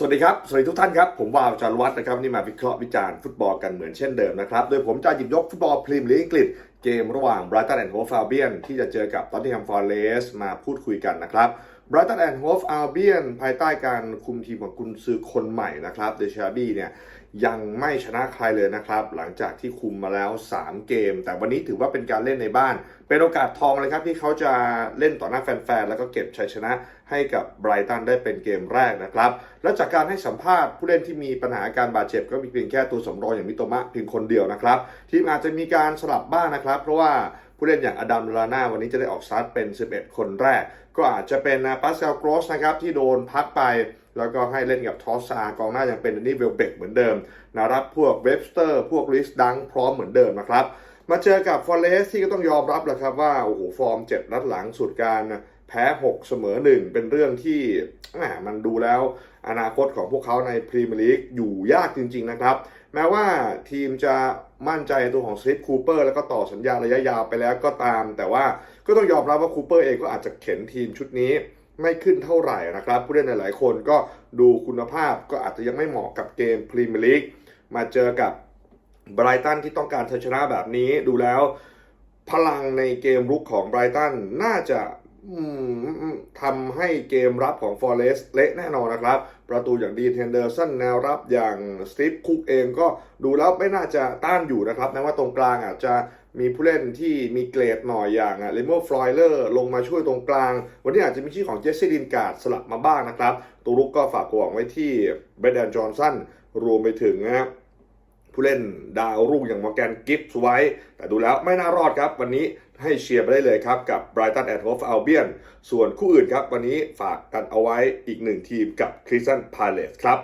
สวัสดีครับ สวัสดีทุกท่านครับ ผมวาวจารวัตรนะครับนี่มาวิเคราะห์วิจารณ์ฟุตบอลกันเหมือนเช่นเดิมนะครับ โดยผมจะหยิบยกฟุตบอลพรีเมียร์ลีกอังกฤษ มระหว่าง Brighton and Hove Albion ที่จะเจอกับ Nottingham Forest มาพูดคุยกันนะครับ Brighton and Hove Albion ภายใต้การคุมทีมของกุนซือคนใหม่นะครับเดชาบี้เนี่ยยังไม่ชนะใครเลยนะครับ หลังจากที่คุมมาแล้ว 3 เกม แต่วันนี้ถือว่าเป็นการเล่นในบ้าน เป็นโอกาสทองเลยครับที่เขาจะเล่นต่อหน้าแฟนๆ แล้วก็เก็บชัยชนะให้กับไบรตันได้เป็นเกมแรกนะครับ และจากการให้สัมภาษณ์ผู้เล่นที่มีปัญหาการบาดเจ็บก็มีเพียงแค่ตัวสำรองอย่างมิโตมะเพียงคนเดียวนะครับ ทีมอาจจะมีการสลับบ้างนะครับเพราะว่าผู้เล่นอย่างอดัมลาน่าวันนี้จะได้ออกสตาร์ทเป็น 11 คนแรก ก็อาจจะเป็นปาสเซลโกรสนะครับที่โดนพักไป แล้วก็ให้เล่นกับทอสซากองหน้ายังเป็นนี่เวลเบกเหมือนเดิมนะรับพวกเวบสเตอร์ พวกลิสดังพร้อมเหมือนเดิมนะครับมาเจอกับฟอเรสที่ก็ต้องยอมรับแหละครับว่าโอ้โหฟอร์มเจ็ดนัดหลังสุดการ แพ้ 6 เสมอ 1 เป็นเรื่องที่มันดูแล้วอนาคตของพวกเขาในพรีเมียร์ลีกอยู่ยากจริง ๆ นะครับ แม้ว่าทีมจะมั่นใจตัวของสลิปคูเปอร์แล้วก็ต่อสัญญาระยะยาวไปแล้วก็ตาม แต่ว่าก็ต้องยอมรับว่าคูเปอร์เองก็อาจจะเข็นทีมชุดนี้ไม่ขึ้นเท่าไหร่นะครับ ผู้เล่นหลายๆคนก็ดูคุณภาพก็อาจจะยังไม่เหมาะกับเกมพรีเมียร์ลีกมาเจอกับไบรตันที่ต้องการชัยชนะแบบนี้ดูแล้ว พลังในเกมรุกของไบรตันน่าจะ ทำให้เกมรับของฟอร์เรสเละแน่นอนนะครับ ประตูอย่างดีเทนเดอร์สันแนวรับอย่างสตีฟคุกเองก็ดูแล้วไม่น่าจะต้านอยู่นะครับแม้ว่าตรงกลางอาจจะมีผู้เล่นที่มีเกรดหน่อยอย่างเลโมฟลอยเลอร์ลงมาช่วยตรงกลาง วันนี้อาจจะมีชื่อของเจสซี่ดินการ์ดสลับมาบ้างนะครับตัวรุกก็ฝากความหวังไว้ที่เบรดแดนจอห์นสันรวมไปถึงนะครับผู้เล่นดาวรุ่งอย่างมอร์แกนกิฟส์ไว้ แต่ดูแล้วไม่น่ารอดครับ วันนี้ ให้เชียร์ไปได้เลยครับกับ Brighton and Hove Albion ส่วนคู่อื่นครับ วันนี้ฝากกันเอาไว้อีกหนึ่งทีมกับ Crystal Palace ครับ